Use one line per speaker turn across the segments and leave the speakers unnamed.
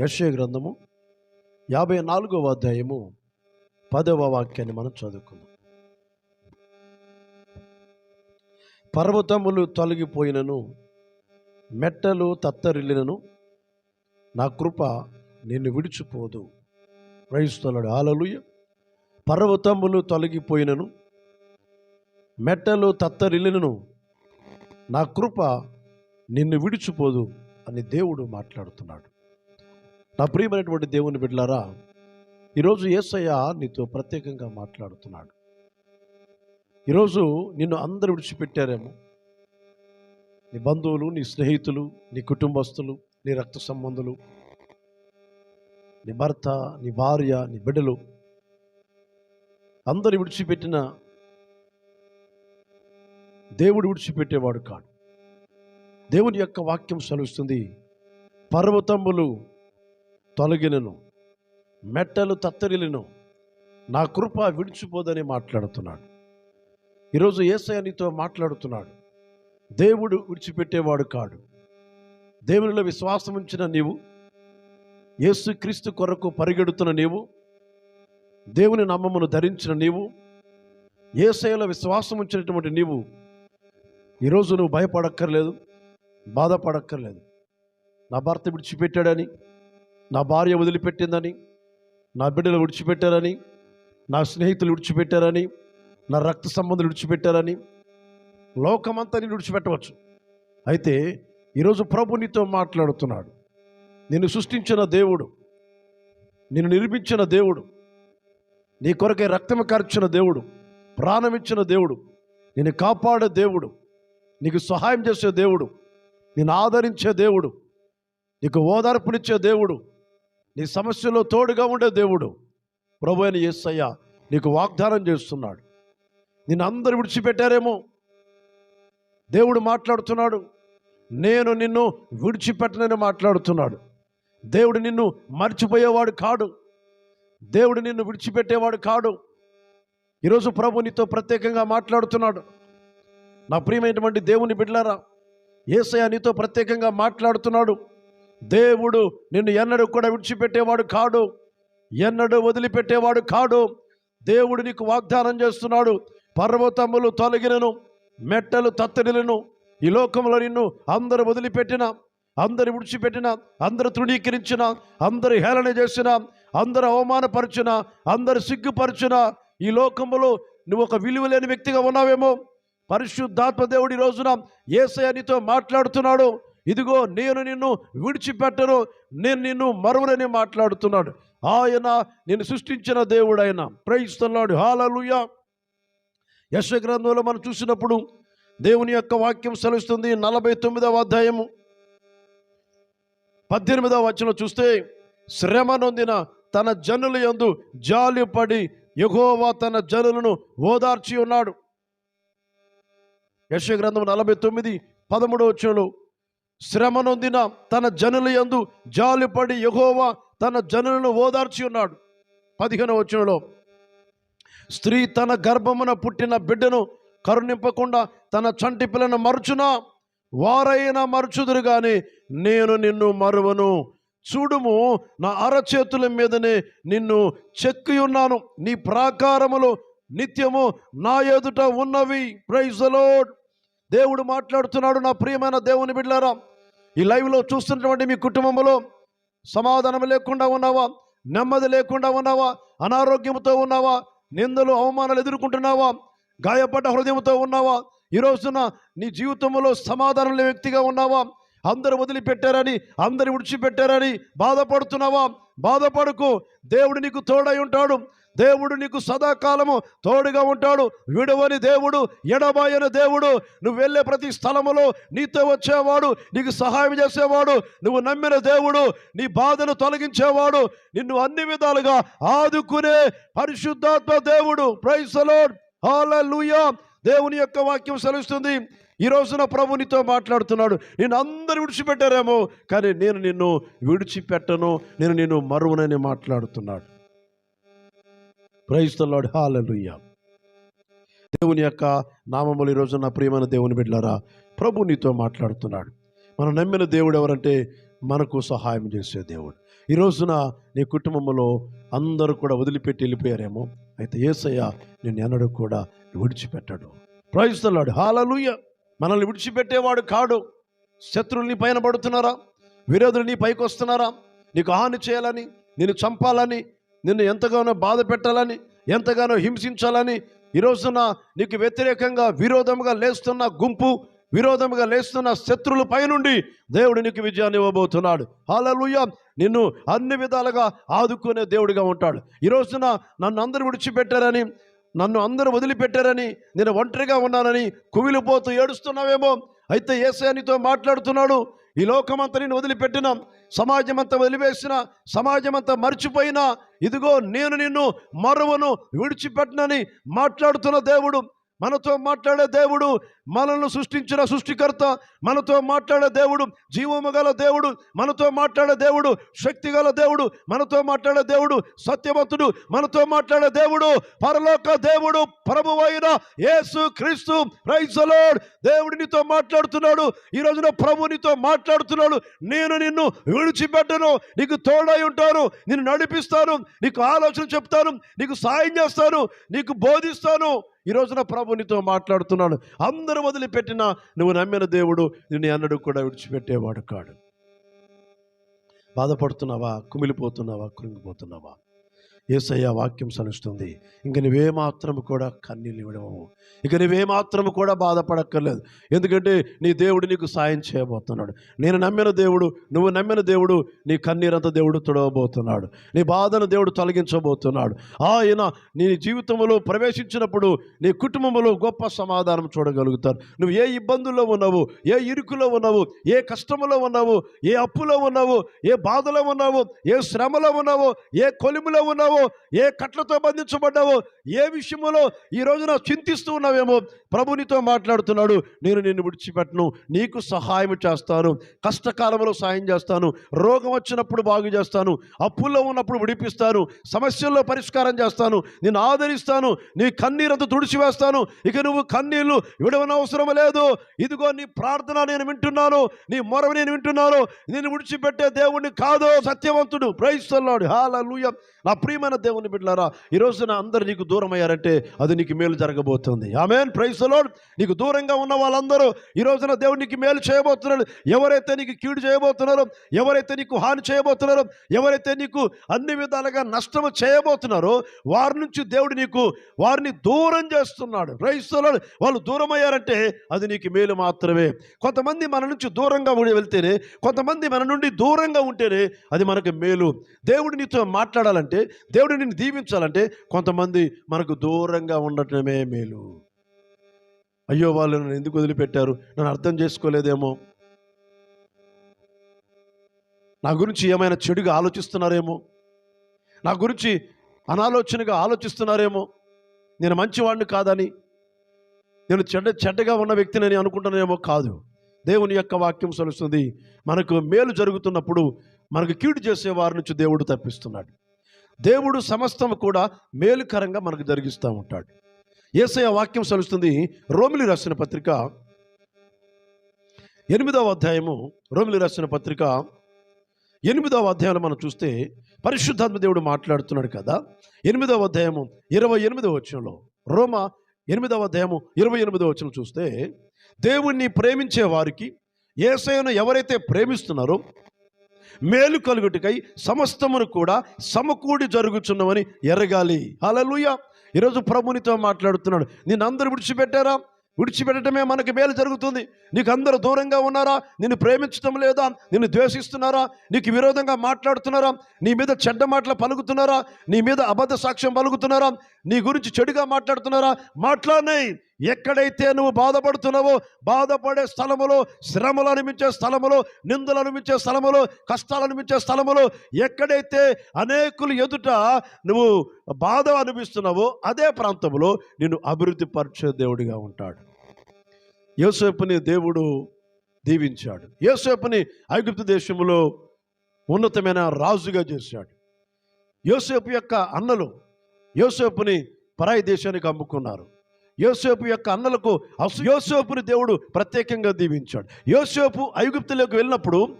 యశయ గ్రంథము యాభై నాలుగవ అధ్యాయము పదవ వాక్యాన్ని మనం చదువుకుందాం. పర్వతములు తొలగిపోయినను మెట్టలు తత్తరిల్లినను నా కృప నిన్ను విడిచిపోదు. ప్రయిస్తున్నాడు ఆలలుయ పర్వతములు తొలగిపోయినను మెట్టలు తత్తరిల్లినను నా కృప నిన్ను విడిచిపోదు అని దేవుడు మాట్లాడుతున్నాడు. నా ప్రియమైనటువంటి దేవుని బిడ్డలారా ఈరోజు ఏసయ్య నీతో ప్రత్యేకంగా మాట్లాడుతున్నాడు. ఈరోజు నిన్ను అందరు విడిచిపెట్టారేమో. నీ బంధువులు నీ స్నేహితులు నీ కుటుంబస్తులు నీ రక్త సంబంధులు నీ భర్త నీ భార్య నీ బిడ్డలు అందరు విడిచిపెట్టిన దేవుడు విడిచిపెట్టేవాడు కాడు. దేవుని యొక్క వాక్యం సెలవుస్తుంది. పర్వతములు తొలగినను మెట్టలు తత్తరిలను నా కృప విడిచిపోదని మాట్లాడుతున్నాడు. ఈరోజు ఏసయ్య నీతో మాట్లాడుతున్నాడు. దేవుడు విడిచిపెట్టేవాడు కాడు. దేవునిలో విశ్వాసం ఉంచిన నీవు యేసుక్రీస్తు కొరకు పరిగెడుతున్న నీవు దేవుని నమ్మమును ధరించిన నీవు ఏసయ్యలో విశ్వాసం ఉంచినటువంటి నీవు ఈరోజు నువ్వు భయపడక్కర్లేదు బాధపడక్కర్లేదు. నా భర్త విడిచిపెట్టాడని నా భార్య వదిలిపెట్టిందని నా బిడ్డలు విడిచిపెట్టారని నా స్నేహితులు విడిచిపెట్టారని నా రక్త సంబంధులు విడిచిపెట్టారని లోకమంతా నేను విడిచిపెట్టవచ్చు. అయితే ఈరోజు ప్రభు నీతో మాట్లాడుతున్నాడు. నిన్ను సృష్టించిన దేవుడు నిన్ను నిర్మించిన దేవుడు నీ కొరకే రక్తము కార్చిన దేవుడు ప్రాణమిచ్చిన దేవుడు నిన్ను కాపాడే దేవుడు నీకు సహాయం చేసే దేవుడు నిన్ను ఆదరించే దేవుడు నీకు ఓదార్పునిచ్చే దేవుడు నీ సమస్యలో తోడుగా ఉండే దేవుడు. ప్రభు అయిన ఏసయ్య నీకు వాగ్దానం చేస్తున్నాడు. నిన్ను అందరు విడిచిపెట్టారేమో. దేవుడు మాట్లాడుతున్నాడు. నేను నిన్ను విడిచిపెట్టనని మాట్లాడుతున్నాడు. దేవుడు నిన్ను మర్చిపోయేవాడు కాడు. దేవుడు నిన్ను విడిచిపెట్టేవాడు కాడు. ఈరోజు ప్రభు నీతో ప్రత్యేకంగా మాట్లాడుతున్నాడు. నా ప్రియమైనటువంటి దేవుని బిడ్డలారా ఏసయ్య నీతో ప్రత్యేకంగా మాట్లాడుతున్నాడు. దేవుడు నిన్ను ఎన్నడూ కూడా విడిచిపెట్టేవాడు కాడు. ఎన్నడూ వదిలిపెట్టేవాడు కాడు. దేవుడు నీకు వాగ్దానం చేస్తున్నాడు. పర్వతములు తొలగినను మెట్టలు తత్తడిలను ఈ లోకంలో నిన్ను అందరు వదిలిపెట్టిన అందరు విడిచిపెట్టిన అందరు తృణీకరించిన అందరు హేళన చేసిన అందరు అవమానపరిచిన అందరు సిగ్గుపరిచిన ఈ లోకములో నువ్వు ఒక విలువ లేని వ్యక్తిగా ఉన్నావేమో. పరిశుద్ధాత్మ దేవుడి రోజున ఏసయ నీతో మాట్లాడుతున్నాడు. ఇదిగో నేను నిన్ను విడిచిపెట్టను నేను నిన్ను మరువనని మాట్లాడుతున్నాడు. ఆయన నేను సృష్టించిన దేవుడు ఆయన ప్రయిస్తున్నాడు హాలలుయా యశ గ్రంథంలో మనం చూసినప్పుడు దేవుని యొక్క వాక్యం సెలవుస్తుంది. నలభై తొమ్మిదవ అధ్యాయము. పద్దెనిమిదవ వచనం చూస్తే శ్రమ నొందిన తన జనుల యందు జాలిపడి యెహోవా తన జనులను ఓదార్చి ఉన్నాడు. యశ గ్రంథం నలభై తొమ్మిది పదమూడవ వచనంలో శ్రమ నొందిన తన జనుల యందు జాలిపడి యహోవా తన జనులను ఓదార్చి ఉన్నాడు. పదిహేనవ వచనంలో స్త్రీ తన గర్భమున పుట్టిన బిడ్డను కరుణింపకుండా తన చంటి పిల్లను మరుచునా? వారైనా మరుచుదురు కానీ నేను నిన్ను మరువను. చూడుము నా అరచేతుల మీదనే నిన్ను చెక్కి ఉన్నాను. నీ ప్రాకారములు నిత్యము నా ఎదుట ఉన్నవి. ప్రైజ్ లోడ్ దేవుడు మాట్లాడుతున్నాడు నా ప్రియమైన దేవుని బిడ్డారా ఈ లైవ్లో చూస్తున్నటువంటి మీ కుటుంబంలో సమాధానం లేకుండా ఉన్నావా? నెమ్మది లేకుండా ఉన్నావా? అనారోగ్యంతో ఉన్నావా? నిందలు అవమానాలు ఎదుర్కొంటున్నావా? గాయపడ్డ హృదయంతో ఉన్నావా? ఈ రోజున నీ జీవితంలో సమాధానం లేని వ్యక్తిగా ఉన్నావా? అందరు వదిలిపెట్టారని అందరు విడిచిపెట్టారని బాధపడుతున్నావా? బాధపడుకు దేవుడు నీకు తోడై ఉంటాడు. దేవుడు నీకు సదాకాలము తోడుగా ఉంటాడు. విడవని దేవుడు ఎడబాయన దేవుడు. నువ్వు వెళ్ళే ప్రతి స్థలములో నీతో వచ్చేవాడు నీకు సహాయం చేసేవాడు. నువ్వు నమ్మిన దేవుడు నీ బాధను తొలగించేవాడు. నిన్ను అన్ని విధాలుగా ఆదుకునే పరిశుద్ధాత్మ దేవుడు. ప్రైసలోడ్ హాలూయా దేవుని యొక్క వాక్యం సెలవుస్తుంది. ఈ రోజున ప్రభు నీతో మాట్లాడుతున్నాడు. నేను అందరు విడిచిపెట్టారేమో కానీ నేను నిన్ను విడిచిపెట్టను. నేను నిన్ను మరువనని మాట్లాడుతున్నాడు. ప్రైస్తలాడు హాలలుయ్య దేవుని యొక్క నామములు ఈరోజు నా ప్రియమైన దేవుని బిడ్డలారా ప్రభు నీతో మాట్లాడుతున్నాడు. మనం నమ్మిన దేవుడు ఎవరంటే మనకు సహాయం చేసే దేవుడు. ఈ రోజున నీ కుటుంబంలో అందరూ కూడా వదిలిపెట్టి వెళ్ళిపోయారేమో అయితే ఏసయ్య నేను ఎన్నడూ కూడా విడిచిపెట్టాడు. ప్రయత్నాడు హాలలుయ్య మనల్ని విడిచిపెట్టేవాడు కాడు. శత్రువులు నీ పైన పడుతున్నారా? విరోధులు నీ పైకి వస్తున్నారా నీకు హాని చేయాలని నేను చంపాలని నిన్ను ఎంతగానో బాధ పెట్టాలని ఎంతగానో హింసించాలని ఈరోజున నీకు వ్యతిరేకంగా విరోధముగా లేస్తున్న గుంపు విరోధముగా లేస్తున్న శత్రువుల పైనుండి దేవుడు నీకు విజయాన్ని ఇవ్వబోతున్నాడు. హాలలుయ నిన్ను అన్ని విధాలుగా ఆదుకునే దేవుడిగా ఉంటాడు. ఈ రోజున నన్ను అందరూ విడిచిపెట్టారని నన్ను అందరూ వదిలిపెట్టారని నేను ఒంటరిగా ఉన్నానని కుమిలిపోతూ ఏడుస్తున్నావేమో? అయితే ఏసయానితో మాట్లాడుతున్నాడు. ఈ లోకమంతా నేను వదిలిపెట్టిన సమాజం అంతా వదిలివేసిన సమాజం అంతా మర్చిపోయినా ఇదిగో నేను నిన్ను మరువను విడిచిపెట్టనని మాట్లాడుతున్న దేవుడు. మనతో మాట్లాడే దేవుడు మనల్ని సృష్టించిన సృష్టికర్త మనతో మాట్లాడే దేవుడు జీవము గల దేవుడు మనతో మాట్లాడే దేవుడు శక్తి గల దేవుడు మనతో మాట్లాడే దేవుడు సత్యవంతుడు మనతో మాట్లాడే దేవుడు పరలోక దేవుడు ప్రభువైన యేసు క్రీస్తు రైసలోడ్ దేవుడు నీతో మాట్లాడుతున్నాడు ఈ రోజున ప్రభు నీతో మాట్లాడుతున్నాడు. నేను నిన్ను విడిచిపెట్టను నీకు తోడై ఉంటాను నిన్ను నడిపిస్తాను నీకు ఆలోచన చెప్తాను నీకు సాయం చేస్తాను నీకు బోధిస్తాను. ఈ రోజున ప్రభు నీతో మాట్లాడుతున్నాడు అందరూ వదిలిపెట్టిన నువ్వు నమ్మిన దేవుడు నిన్ను అన్నడు కూడా విడిచిపెట్టేవాడు కాడు. బాధపడుతున్నావా? కుమిలిపోతున్నావా? కృంగిపోతున్నావా? ఏసయ్య వాక్యం సలుస్తుంది. ఇంక నువ్వేమాత్రము కూడా కన్నీళ్ళు ఇవ్వడము ఇక నువ్వేమాత్రము కూడా బాధపడక్కర్లేదు. ఎందుకంటే నీ దేవుడు నీకు సాయం చేయబోతున్నాడు. నేను నమ్మిన దేవుడు నువ్వు నమ్మిన దేవుడు నీ కన్నీరంత దేవుడు తుడవబోతున్నాడు. నీ బాధను దేవుడు తొలగించబోతున్నాడు. ఆయన నీ జీవితంలో ప్రవేశించినప్పుడు నీ కుటుంబంలో గొప్ప సమాధానం చూడగలుగుతారు. నువ్వు ఏ ఇబ్బందుల్లో ఉన్నావు ఏ ఇరుకులో ఉన్నావు ఏ కష్టములో ఉన్నావు ఏ అప్పులో ఉన్నావు ఏ బాధలో ఉన్నావు ఏ శ్రమలో ఉన్నావు ఏ కొలిములో ఉన్నావు ఏ కట్లతో బంధించబడ్డావో? ఏ విషయంలో ఈ రోజున చింతిస్తూ ఉన్నావేమో? ప్రభు నీతో మాట్లాడుతున్నాడు. నేను నిన్ను విడిచిపెట్టను. నీకు సహాయం చేస్తాను. కష్టకాలంలో సాయం చేస్తాను. రోగం వచ్చినప్పుడు బాగు చేస్తాను. అప్పుల్లో ఉన్నప్పుడు విడిపిస్తాను. సమస్యల్లో పరిష్కారం చేస్తాను. నేను ఆదరిస్తాను. నీ కన్నీరంతా తుడిచివేస్తాను. ఇక నువ్వు కన్నీళ్ళు విడవనవసరం లేదు. ఇదిగో నీ ప్రార్థన నేను వింటున్నాను. నీ మొరవ నేను వింటున్నాను. నేను విడిచిపెట్టే దేవుణ్ణి కాదు. సత్యవంతుడు. ప్రైస్తున్నాడు హాలూయ నా ప్రియమైన దేవుని బిడ్డలారా ఈ రోజున అందరు నీకు దూరం అయ్యారంటే అది నీకు మేలు జరగబోతుంది. ఆమెన్ ప్రైస్ నీకు దూరంగా ఉన్న వాళ్ళందరూ ఈ రోజున దేవుడు నీకు మేలు చేయబోతున్నాడు ఎవరైతే నీకు కీడు చేయబోతున్నారో ఎవరైతే నీకు హాని చేయబోతున్నారో ఎవరైతే నీకు అన్ని విధాలుగా నష్టము చేయబోతున్నారో వారి నుంచి దేవుడు నీకు వారిని దూరం చేస్తున్నాడు. ప్రైస్ వాళ్ళు దూరం అయ్యారంటే అది నీకు మేలు మాత్రమే. కొంతమంది మన నుంచి దూరంగా ఉండి వెళ్తేనే కొంతమంది మన నుండి దూరంగా ఉంటేనే అది మనకు మేలు. దేవుడు నీతో మాట్లాడాలంటే దేవుడు నిన్ను దీవించాలంటే కొంతమంది మనకు దూరంగా ఉండటమే మేలు. అయ్యో వాళ్ళు నన్ను ఎందుకు వదిలిపెట్టారు? నన్ను అర్థం చేసుకోలేదేమో. నా గురించి ఏమైనా చెడుగా ఆలోచిస్తున్నారేమో? నా గురించి అనాలోచనగా ఆలోచిస్తున్నారేమో? నేను మంచివాడిని కాదని నేను చెడ్డ చెడ్డగా ఉన్న వ్యక్తిని అనుకుంటున్నానేమో కాదు. దేవుని యొక్క వాక్యం సలుస్తుంది. మనకు మేలు జరుగుతున్నప్పుడు మనకు కీడు చేసే వారి నుంచి దేవుడు తప్పిస్తున్నాడు. దేవుడు సమస్తం కూడా మేలుకరంగా మనకు జరిగిస్తూ ఉంటాడు. ఏసయ వాక్యం సలుస్తుంది రోమిలి రాసిన పత్రిక ఎనిమిదవ అధ్యాయము రోమిలి రాసిన పత్రిక ఎనిమిదవ అధ్యాయంలో మనం చూస్తే పరిశుద్ధాత్మ దేవుడు మాట్లాడుతున్నాడు కదా. ఎనిమిదవ అధ్యాయము ఇరవై ఎనిమిదవ వచనంలో రోమ ఎనిమిదవ అధ్యాయము ఇరవై ఎనిమిదవ వచనం చూస్తే దేవుణ్ణి ప్రేమించే వారికి ఏసయ్యను ఎవరైతే ప్రేమిస్తున్నారో మేలు కలుగుటకై సమస్తమును కూడా సమకూడి జరుగుచున్నవని ఎరగాలి. అలలుయ ఈరోజు ప్రభునితో మాట్లాడుతున్నాడు. నేను అందరూ విడిచిపెట్టారా? విడిచిపెట్టడమే మనకి మేలు జరుగుతుంది. నీకు అందరూ దూరంగా ఉన్నారా? నిన్ను ప్రేమించడం లేదా? నిన్ను ద్వేషిస్తున్నారా? నీకు విరోధంగా మాట్లాడుతున్నారా? నీ మీద చెడ్డ మాటలు పలుకుతున్నారా? నీ మీద అబద్ధ సాక్ష్యం పలుకుతున్నారా? నీ గురించి చెడుగా మాట్లాడుతున్నారా? మాట్లాడినాయి ఎక్కడైతే నువ్వు బాధపడుతున్నావో బాధపడే స్థలములో శ్రమలు అనిపించే స్థలములో నిందలు అనిపించే స్థలములో కష్టాలు అనిపించే స్థలములో ఎక్కడైతే అనేకులు ఎదుట నువ్వు బాధ అనిపిస్తున్నావో అదే ప్రాంతంలో నిన్ను అభివృద్ధి పరిచే దేవుడిగా ఉంటాడు. యోసేపుని దేవుడు దీవించాడు. యోసేపుని ఐగుప్తు దేశంలో ఉన్నతమైన రాజుగా చేశాడు. యోసేపు యొక్క అన్నలు యోసేపుని పరాయి దేశానికి అమ్ముకున్నారు. యోసేపు యొక్క అన్నలకు యోసేపుని దేవుడు ప్రత్యేకంగా దీవించాడు. యోసేపు ఐగుప్తులోకి వెళ్ళినప్పుడు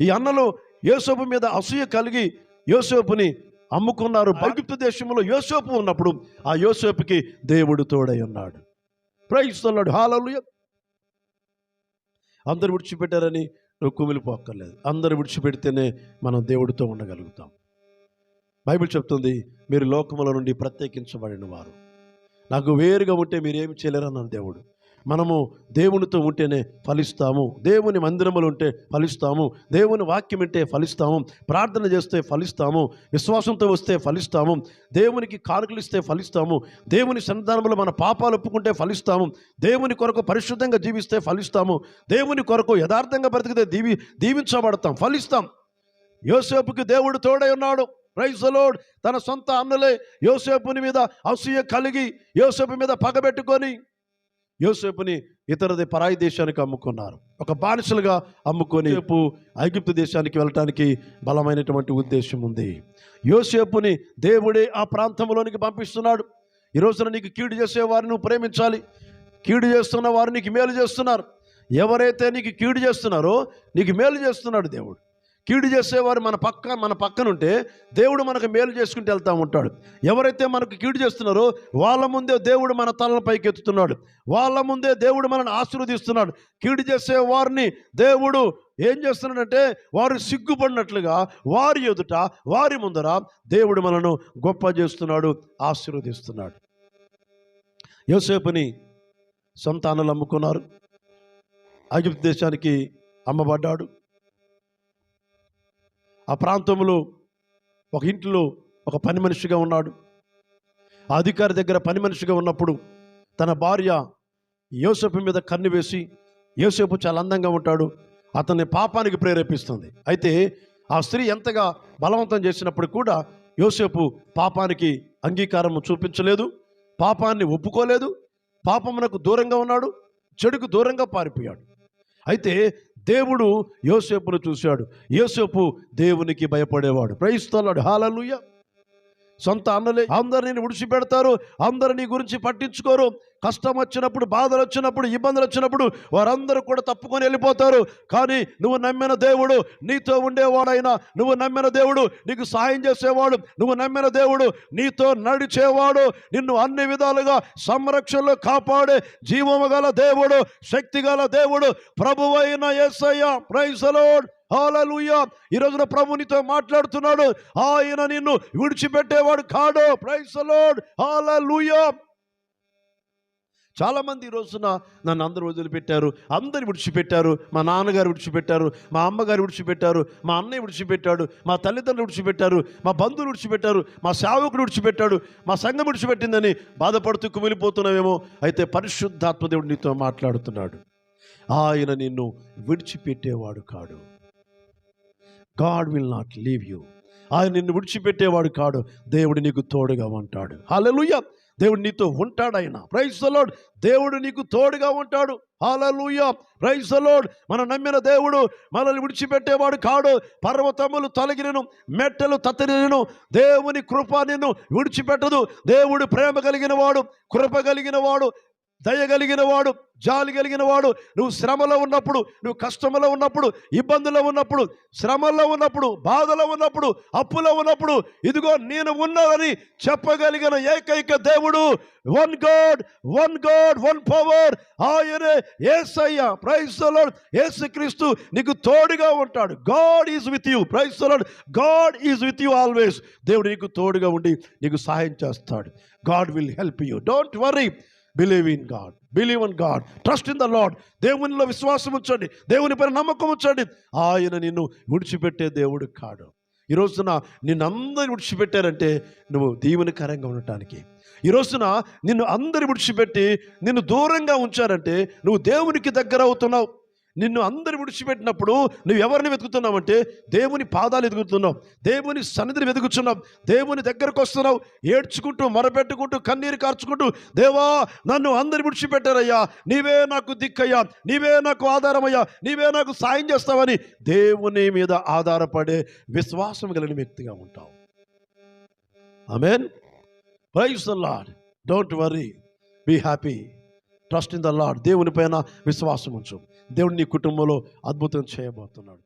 ఈ అన్నలు యోసేపు మీద అసూయ కలిగి యోసేపుని అమ్ముకున్నారు. ఐగుప్తు దేశంలో యోసేపు ఉన్నప్పుడు ఆ యోసేపుకి దేవుడు తోడై ఉన్నాడు. ప్రయిస్తున్నాడు హాలలుయ. అందరు విడిచిపెట్టారని నువ్వు కుమిలిపోక్కర్లేదు. అందరు విడిచిపెడితేనే మనం దేవుడితో ఉండగలుగుతాం. బైబిల్ చెప్తుంది మీరు లోకముల నుండి ప్రత్యేకించబడిన వారు. నాకు వేరుగా ఉంటే మీరేమి చేయలేరన్నాను దేవుడు. మనము దేవునితో ఉంటేనే ఫలిస్తాము. దేవుని మందిరములు ఉంటే ఫలిస్తాము. దేవుని వాక్యం ఉంటే ఫలిస్తాము. ప్రార్థన చేస్తే ఫలిస్తాము. విశ్వాసంతో వస్తే ఫలిస్తాము. దేవునికి కానుకలు ఇస్తే ఫలిస్తాము. దేవుని సన్నిధానంలో మన పాపాలు ఒప్పుకుంటే ఫలిస్తాము. దేవుని కొరకు పరిశుద్ధంగా జీవిస్తే ఫలిస్తాము. దేవుని కొరకు యథార్థంగా బ్రతికితే దీవి దీవించబడతాం. ఫలిస్తాం. యోసేపుకి దేవుడు తోడై ఉన్నాడు. ప్రైజలోడ్ తన సొంత అన్నలే యోసేపుని మీద అసూయ కలిగి యోసేపు మీద పగబెట్టుకొని యోసేపుని ఇతరది పరాయి దేశానికి అమ్ముకున్నారు. ఒక బానిసలుగా అమ్ముకొని రేపు ఐగిప్తు దేశానికి వెళ్ళటానికి బలమైనటువంటి ఉద్దేశం ఉంది. యోసేపుని దేవుడే ఆ ప్రాంతంలోనికి పంపిస్తున్నాడు. ఈ రోజున నీకు కీడు చేసే వారిని నువ్వు ప్రేమించాలి. కీడు చేస్తున్న వారు నీకు మేలు చేస్తున్నారు. ఎవరైతే నీకు కీడు చేస్తున్నారో నీకు మేలు చేస్తున్నాడు దేవుడు. కీడు చేసేవారు మన పక్క మన పక్కన ఉంటే దేవుడు మనకు మేలు చేసుకుంటూ వెళ్తూ ఉంటాడు. ఎవరైతే మనకు కీడు చేస్తున్నారో వాళ్ళ ముందే దేవుడు మన తలల పైకి ఎత్తుతున్నాడు. వాళ్ళ ముందే దేవుడు మనల్ని ఆశీర్వదిస్తున్నాడు. కీడు చేసే వారిని దేవుడు ఏం చేస్తున్నాడంటే వారు సిగ్గుపడినట్లుగా వారి ఎదుట వారి ముందర దేవుడు మనను గొప్ప చేస్తున్నాడు ఆశీర్వదిస్తున్నాడు. యోసేపుని సంతానాలు అమ్ముకున్నారు. ఐగుప్తు దేశానికి అమ్మబడ్డాడు. ఆ ప్రాంతంలో ఒక ఇంట్లో ఒక పని మనిషిగా ఉన్నాడు. ఆ అధికారి దగ్గర పని మనిషిగా ఉన్నప్పుడు తన భార్య యోసేపు మీద కన్ను వేసి యోసేపు చాలా అందంగా ఉంటాడు. అతన్ని పాపానికి ప్రేరేపిస్తుంది. అయితే ఆ స్త్రీ ఎంతగా బలవంతం చేసినప్పుడు కూడా యోసేపు పాపానికి అంగీకారం చూపించలేదు. పాపాన్ని ఒప్పుకోలేదు. పాపమునకు దూరంగా ఉన్నాడు. చెడుకు దూరంగా పారిపోయాడు. అయితే దేవుడు యోసేపును చూశాడు. యోసేపు దేవునికి భయపడేవాడు. ప్రయిస్తున్నాడు హాలలుయ్య సొంత అన్నలే అందరిని విడిచిపెడతారు. అందరినీ గురించి పట్టించుకోరు. కష్టం వచ్చినప్పుడు బాధలు వచ్చినప్పుడు ఇబ్బందులు వచ్చినప్పుడు వారందరూ కూడా తప్పుకొని వెళ్ళిపోతారు. కానీ నువ్వు నమ్మిన దేవుడు నీతో ఉండేవాడైనా నువ్వు నమ్మిన దేవుడు నీకు సహాయం చేసేవాడు నువ్వు నమ్మిన దేవుడు నీతో నడిచేవాడు నిన్ను అన్ని విధాలుగా సంరక్షణలో కాపాడే జీవము గల దేవుడు శక్తి గల దేవుడు ప్రభువైన ఎస్ఐ ప్రైసలోడ్ హాలూయ ఈ రోజున ప్రభు నీతో మాట్లాడుతున్నాడు. ఆయన నిన్ను విడిచిపెట్టేవాడు కాడు. ప్రైసలోడ్ హాలూయ చాలామంది ఈ రోజున నన్ను అందరూ వదిలిపెట్టారు అందరు విడిచిపెట్టారు మా నాన్నగారు విడిచిపెట్టారు మా అమ్మగారు విడిచిపెట్టారు మా అన్నయ్య విడిచిపెట్టాడు మా తల్లిదండ్రులు విడిచిపెట్టారు మా బంధువులు విడిచిపెట్టారు మా సేవకుడు విడిచిపెట్టాడు మా సంఘం విడిచిపెట్టిందని బాధపడుతూ కుమిలిపోతున్నామేమో అయితే పరిశుద్ధాత్మదేవుడు నీతో మాట్లాడుతున్నాడు. ఆయన నిన్ను విడిచిపెట్టేవాడు కాడు. God will not leave you. ఆయన నిన్ను విడిచిపెట్టేవాడు కాడు. దేవుడు నీకు తోడుగా ఉంటాడు. హల్లెలూయా! దేవుడు నీతో ఉంటాడు ఆయన ప్రైజ్ లోడ్ దేవుడు నీకు తోడుగా ఉంటాడు. హాలూయ ప్రైజ్ లోడ్ మనం నమ్మిన దేవుడు మనల్ని విడిచిపెట్టేవాడు కాడు. పర్వతములు తొలగినను మెట్టలు తత్తరినను దేవుని కృప నిన్ను విడిచిపెట్టదు. దేవుడు ప్రేమ కలిగిన వాడు కృప కలిగిన వాడు దయ కలిగిన వాడు జాలి కలిగిన వాడు నువ్వు శ్రమలో ఉన్నప్పుడు నువ్వు కష్టంలో ఉన్నప్పుడు ఇబ్బందులో ఉన్నప్పుడు శ్రమల్లో ఉన్నప్పుడు బాధలో ఉన్నప్పుడు అప్పులో ఉన్నప్పుడు ఇదిగో నేను ఉన్నానని చెప్పగలిగిన ఏకైక దేవుడు one God one God one power ఆయనే ఏసయ్య ప్రైజ్ యేసు క్రీస్తు నీకు తోడుగా ఉంటాడు. God is with you praise God is with you always. దేవుడు నీకు తోడుగా ఉండి నీకు సహాయం చేస్తాడు. God will help you. Don't worry. Believe in God believe in God trust in the Lord దేవునిలో విశ్వాసం ఉంచండి. దేవుని పైన నమ్మకం ఉంచండి. ఆయన నిన్ను విడిచిపెట్టే దేవుడు కాడు. ఈ రోజున నిన్ను అందరిని విడిచిపెట్టారంటే నువ్వు దీవెనకరంగా ఉండటానికి. ఈ రోజున నిన్ను అందరి విడిచిపెట్టి నిన్ను దూరంగా ఉంచారంటే నువ్వు దేవునికి దగ్గర అవుతున్నావు నిన్ను అందరు విడిచిపెట్టినప్పుడు నువ్వు ఎవరిని వెతుకుతున్నావంటే దేవుని పాదాలు ఎదుగుతున్నావు దేవుని సన్నిధిని వెతుకుతున్నావు దేవుని దగ్గరకు వస్తున్నావు ఏడ్చుకుంటూ మొరపెట్టుకుంటూ కన్నీరు కార్చుకుంటూ దేవా నన్ను అందరు విడిచిపెట్టారయ్యా నీవే నాకు దిక్కయ్యా నీవే నాకు ఆధారమయ్యా నీవే నాకు సాయం చేస్తావని దేవుని మీద ఆధారపడే విశ్వాసం కలిగిన వ్యక్తిగా ఉంటావు. Amen praise the Lord don't worry be happy trust in the Lord దేవుని పైన విశ్వాసం ఉంచు. దేవుడు నీ కుటుంబంలో అద్భుతం చేయబోతున్నాడు.